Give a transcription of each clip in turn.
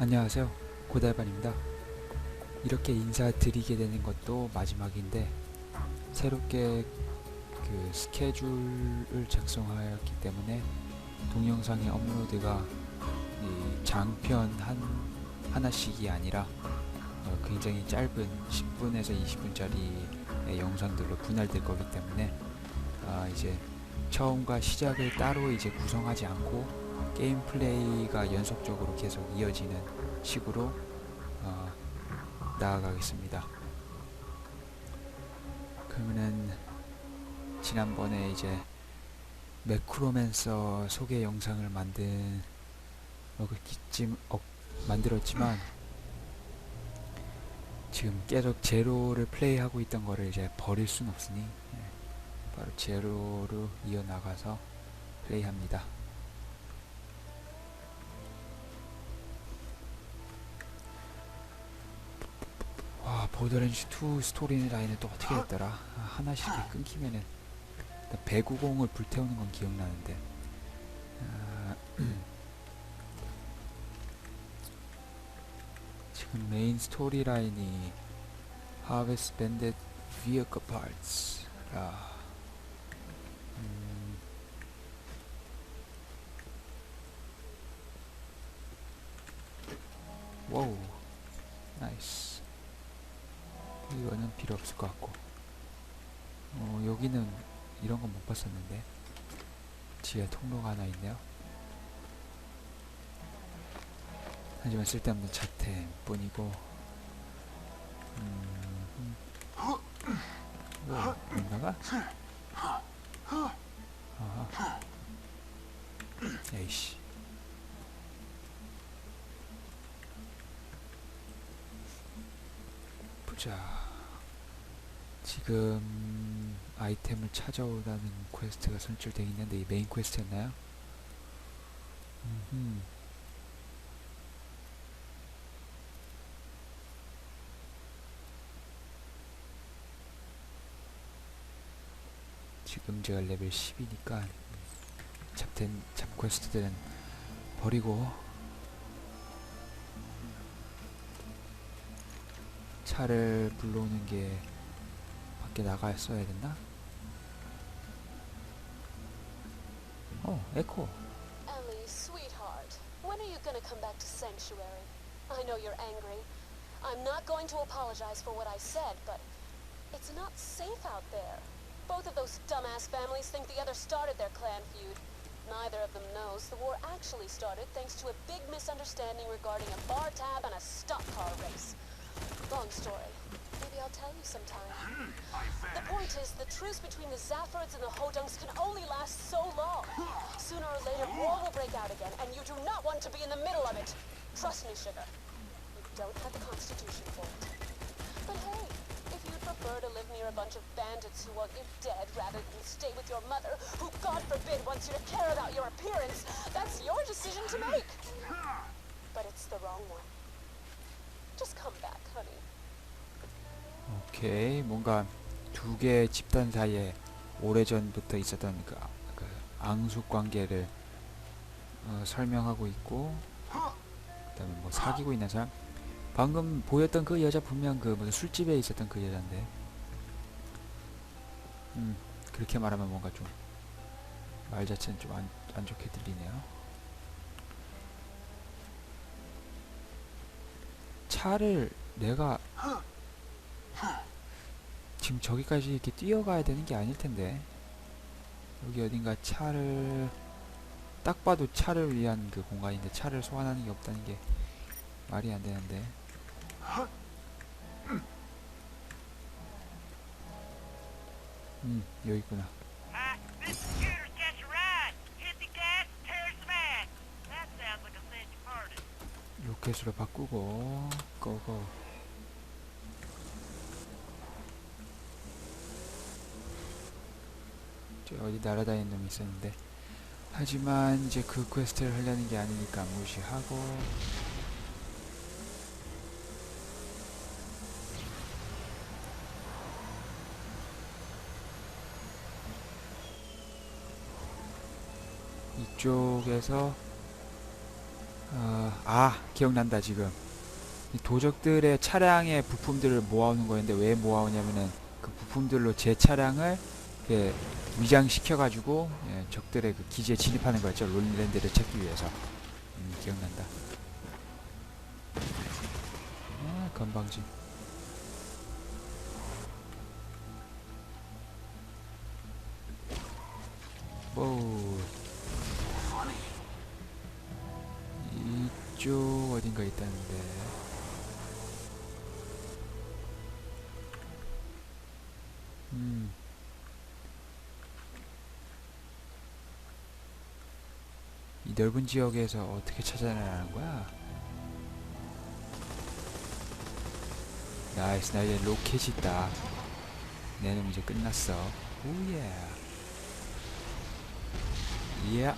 안녕하세요. 고달반입니다. 이렇게 인사드리게 되는 것도 마지막인데 새롭게 그 스케줄을 작성하였기 때문에 동영상의 업로드가 이 장편 한 하나씩이 아니라 어, 굉장히 짧은 10분에서 20분짜리 영상들로 분할될 거기 때문에 아, 이제 처음과 시작을 따로 이제 구성하지 않고 게임 플레이가 연속적으로 계속 이어지는 식으로 어, 나아가겠습니다. 그러면은 지난번에 이제 매크로맨서 소개 영상을 만든 어, 그 기쯤 어, 만들었지만 지금 계속 제로를 플레이하고 있던 거를 이제 버릴 순 없으니 예, 바로 제로로 이어나가서 플레이합니다. 보더랜드 2 스토리 라인은 또 어떻게 됐더라? 아, 하나씩 이렇게 끊기면은 배구공을 불태우는 건 기억나는데. 아, 지금 메인 스토리 라인이 Harvest Bandit Vehicle Parts 라. 음, 와우 필요 없을 것 같고. 어, 여기는 이런 건 못 봤었는데. 지하 통로가 하나 있네요. 하지만 쓸데없는 자템 뿐이고. 음, 뭐, 뭔가가? 아하. 에이씨. 보자. 지금 아이템을 찾아오라는 퀘스트가 선출되어 있는데 이 메인 퀘스트였나요? 음흠. 지금 제가 레벨 10이니까 잡된 잡 퀘스트들은 버리고 차를 불러오는 게 밖에 나갔어야 됐나? 어, 에코. Ellie, sweetheart, when are you gonna come back to Sanctuary? I know you're angry. I'm not going to apologize for what I said, but it's not safe out there. Both of those dumbass families think the other started their clan feud. Neither of them knows the war actually started thanks to a big misunderstanding regarding a bar tab and a stock car race. Long story. I'll tell you sometime. The point is, the truce between the Zaffords and the Hodungs can only last so long. Sooner or later, war will break out again, and you do not want to be in the middle of it. Trust me, Sugar. You don't have the constitution for it. But hey, if you'd prefer to live near a bunch of bandits who want you dead rather than stay with your mother, who, God forbid, wants you to care about your appearance, that's your decision to make. But it's the wrong one. 오케이. 뭔가 두 개의 집단 사이에 오래전부터 있었던 그, 아- 그 앙숙 관계를 어, 설명하고 있고 그 다음에 뭐 사귀고 있는 사람 방금 보였던 그 여자 분명 그 무슨 술집에 있었던 그 여잔데 음 그렇게 말하면 뭔가 좀 말 자체는 좀 안 안 좋게 들리네요 차를 내가 지금 저기까지 이렇게 뛰어가야 되는 게 아닐 텐데. 여기 어딘가 차를 딱 봐도 차를 위한 그 공간인데 차를 소환하는 게 없다는 게 말이 안 되는데. 음 여기 있구나. 로켓으로 바꾸고 고고 어디 날아다니는 놈이 있었는데. 하지만 이제 그 퀘스트를 하려는 게 아니니까 무시하고. 이쪽에서 어, 아 기억난다 지금. 이 도적들의 차량의 부품들을 모아오는 거였는데 왜 모아오냐면은 그 부품들로 제 차량을 이렇게 위장시켜가지고 예, 적들의 그 기지에 진입하는 거였죠 롤랜드를 찾기 위해서 음, 기억난다. 아 건방진. 뭐 이쪽 어딘가 있다는데 넓은 지역에서 어떻게 찾아내라는 거야? 나이스 나 이제 로켓이 있다. 내 놈 이제 끝났어. 오예. 예.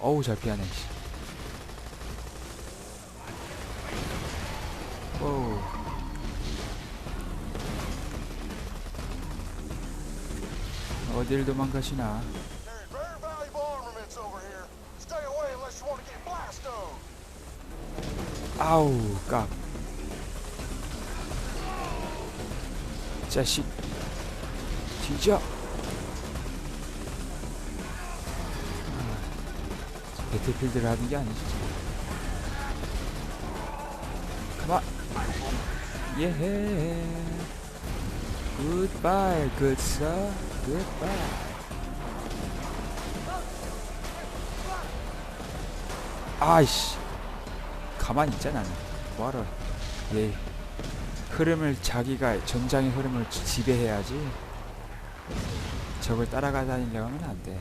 어우 잘 피하네 씨. 오우 어딜 도망가시나. 아우 깍 자식 뒤져 아, 배틀필드를 하는 게 아니지 가만 예헤 굿바이 굿서 아이씨. 가만히 있자 나는. 뭐하러. 얘 흐름을 자기가 전장의 흐름을 지- 지배해야지. 적을 따라가 다니려고 하면 안돼.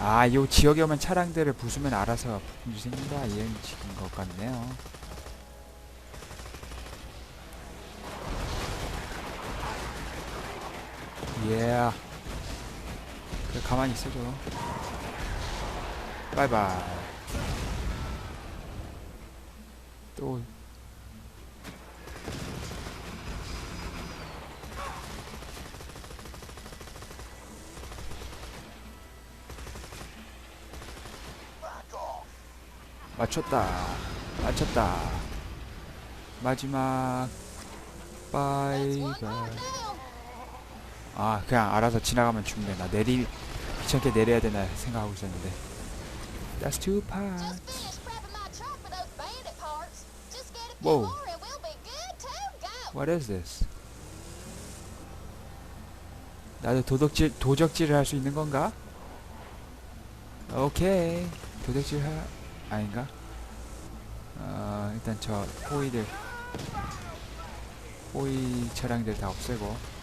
아, 요 지역에 오면 차량들을 부수면 알아서 부품이 생긴다. 이런 식인 것 같네요 예 그래 가만히 있어줘. 바이바이. 또. 맞췄다. 맞췄다. 마지막. 바이바이. 아 그냥 알아서 지나가면 죽네 나 내리 귀찮게 내려야 되나 생각하고 있었는데 That's a few Whoa. What is this? 나도 도덕질 도적질을 할 수 있는 건가? 오케이 도적질 하 아닌가? 어 일단 저 호위들 호위 차량들 다 없애고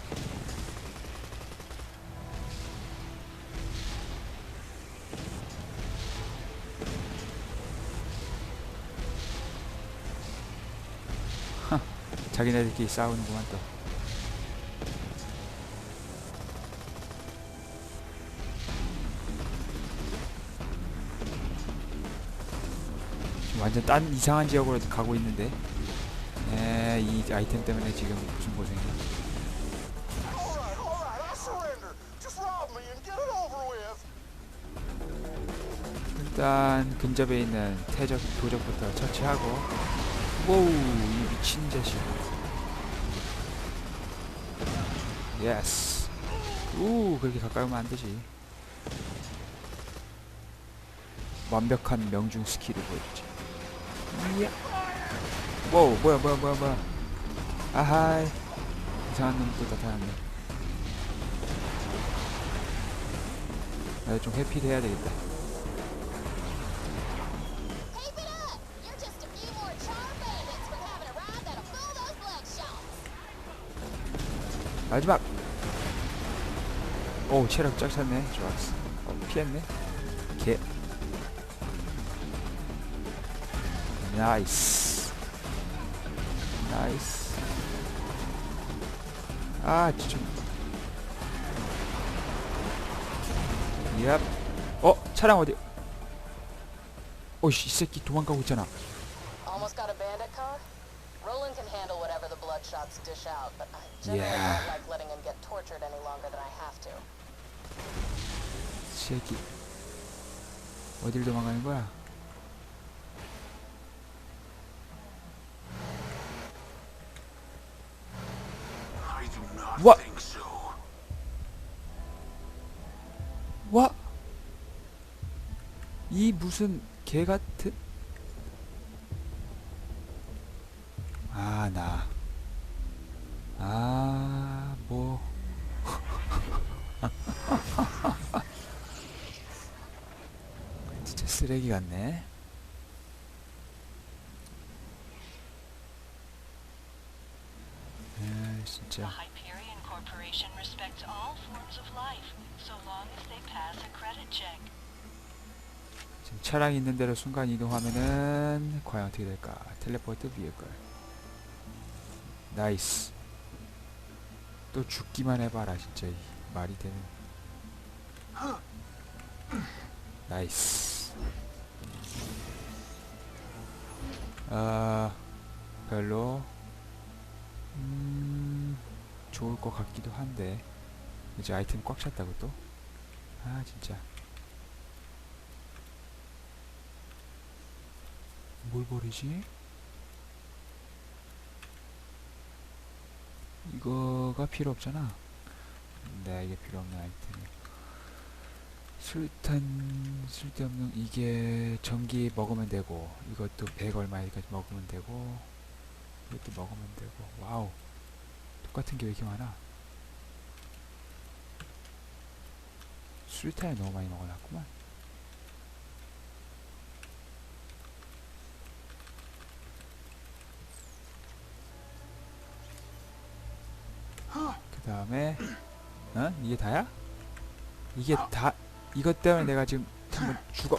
자기네들끼리 싸우는구만 또. 완전 딴 이상한 지역으로 가고 있는데. 에, 이 아이템 때문에 지금 무슨 고생이야. 일단 근접에 있는 태적 도적부터 처치하고. 오우, 이 미친 자식. 예스. 우, 그렇게 가까이 오면 안 되지. 완벽한 명중 스킬을 보여주지. 이야. 와우, 뭐야, 뭐야, 뭐야, 뭐야. 아하이. 이상한 놈또 나타났네. 나도 좀 회피해야 되겠다. 마지막. 오, 체력 쫙 찼네. 좋았어. 어, 피했네. 개. 나이스. 나이스. 아, 진짜. 얍. 어, 차량 어디? 오씨, 이 새끼 도망가고 있잖아. The bloodshots dish out, but I generally Yeah. don't like letting him get tortured. any longer than I have to. 새끼 어딜 도망가는 거야? So. 와! 이 무슨 개 같은 아, 나. 아, 뭐. 진짜 쓰레기 같네. 아, 진짜. 지금 차량이 있는 대로 순간 이동하면은 과연 어떻게 될까? 텔레포트 비에걸. 나이스. 또 죽기만 해봐라 진짜 이 말이 되는. 나이스. 아 별로 음 좋을 것 같기도 한데 이제 아이템 꽉 찼다고 또? 아 진짜. 뭘 버리지? 이거가 필요 없잖아. 네, 이게 필요 없는 아이템이. 술탄 쓸데없는 이게 전기 먹으면 되고 이것도 100 얼마까지 먹으면 되고 이것도 먹으면 되고. 와우. 똑같은 게 왜 이렇게 많아? 술탄을 너무 많이 먹어놨구만. 그 다음에 어? 이게 다야? 이게 다 이것 때문에 내가 지금 죽어